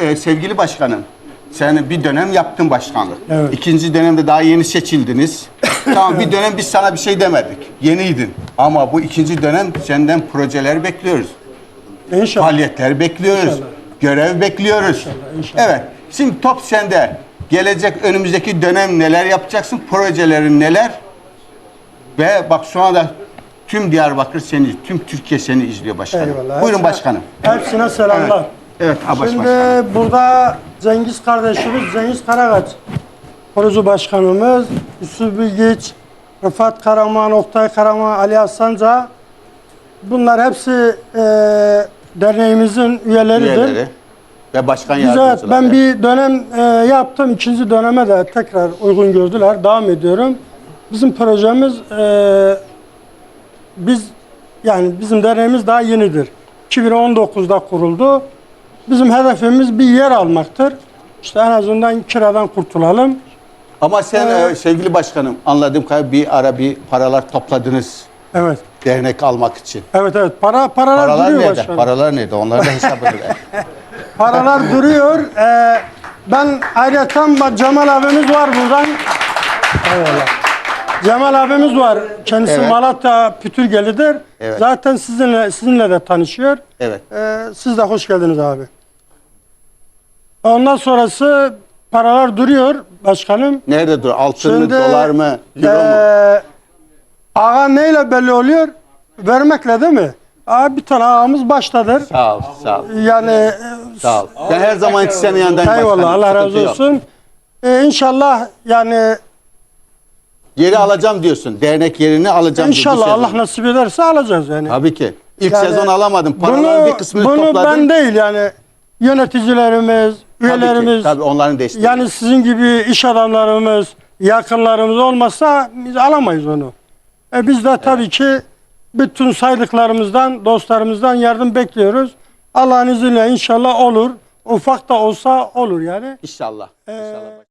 e, sevgili başkanım, sen bir dönem yaptın başkanlık. Evet. İkinci dönemde daha yeni seçildiniz. tamam bir dönem biz sana bir şey demedik. Yeniydin. Ama bu ikinci dönem senden projeler bekliyoruz. İnşallah. Faaliyetler bekliyoruz. İnşallah. Görev bekliyoruz. inşallah. Evet. Şimdi top sende. Gelecek önümüzdeki dönem neler yapacaksın? Projelerin neler? Ve bak şu anda tüm Diyarbakır seni, tüm Türkiye seni izliyor başkanım. Eyvallah. Buyurun Hepsine- başkanım. Hepsine selamlar. Evet. Evet Abaş Şimdi başkanım. burada Cengiz kardeşimiz, Cengiz Karagaç, Proje Başkanımız, Yusuf Bilgiç, Rıfat Karaman, Oktay Karaman, Ali Aslanca, bunlar hepsi e, derneğimizin üyeleridir. Üyeleri ve başkan Güzel, yardımcıları. ben bir dönem e, yaptım, ikinci döneme de tekrar uygun gördüler, devam ediyorum. Bizim projemiz, e, biz yani bizim derneğimiz daha yenidir. 2019'da kuruldu. Bizim hedefimiz bir yer almaktır. İşte en azından kiradan kurtulalım. Ama sen Ee, e, sevgili başkanım anladığım kadarıyla bir ara bir paralar topladınız Evet. dernek almak için. Evet evet. Para paralar, Paralar duruyor nerede? başkanım. Paralar nerede? Onları da edin. Paralar duruyor. Ee, ben ayrıca Cemal abimiz var buradan. Eyvallah. Cemal abimiz var. Kendisi Evet. Malatya Pütürgeli'dir. Evet. Zaten sizinle sizinle de tanışıyor. evet. Ee, siz de hoş geldiniz abi. Ondan sonrası paralar duruyor başkanım. Nerede dur? Altın mı, Şimdi, dolar mı, euro mu? ee, Ağa neyle belli oluyor? Vermekle değil mi? Aa, bir tane ağamız baştadır. Sağ ol, sağ ol. Yani e, Sağ ol. Ben her zaman senin yanındayım eyvallah başkanım, Allah razı yok. olsun. Ee, inşallah yani Yeri alacağım diyorsun. Dernek yerini alacağım inşallah diyorsun. Allah nasip ederse alacağız yani. Tabii ki. İlk Yani sezon alamadım. Paraların bir kısmını bunu topladım. ben değil yani yöneticilerimiz, Tabii ki, üyelerimiz, Tabii onların desteği. yani sizin gibi iş adamlarımız, yakınlarımız olmazsa biz alamayız onu. E biz de tabii ki bütün saydıklarımızdan, dostlarımızdan yardım bekliyoruz. Allah'ın izniyle inşallah olur. Ufak da olsa olur yani. İnşallah. Ee, İnşallah.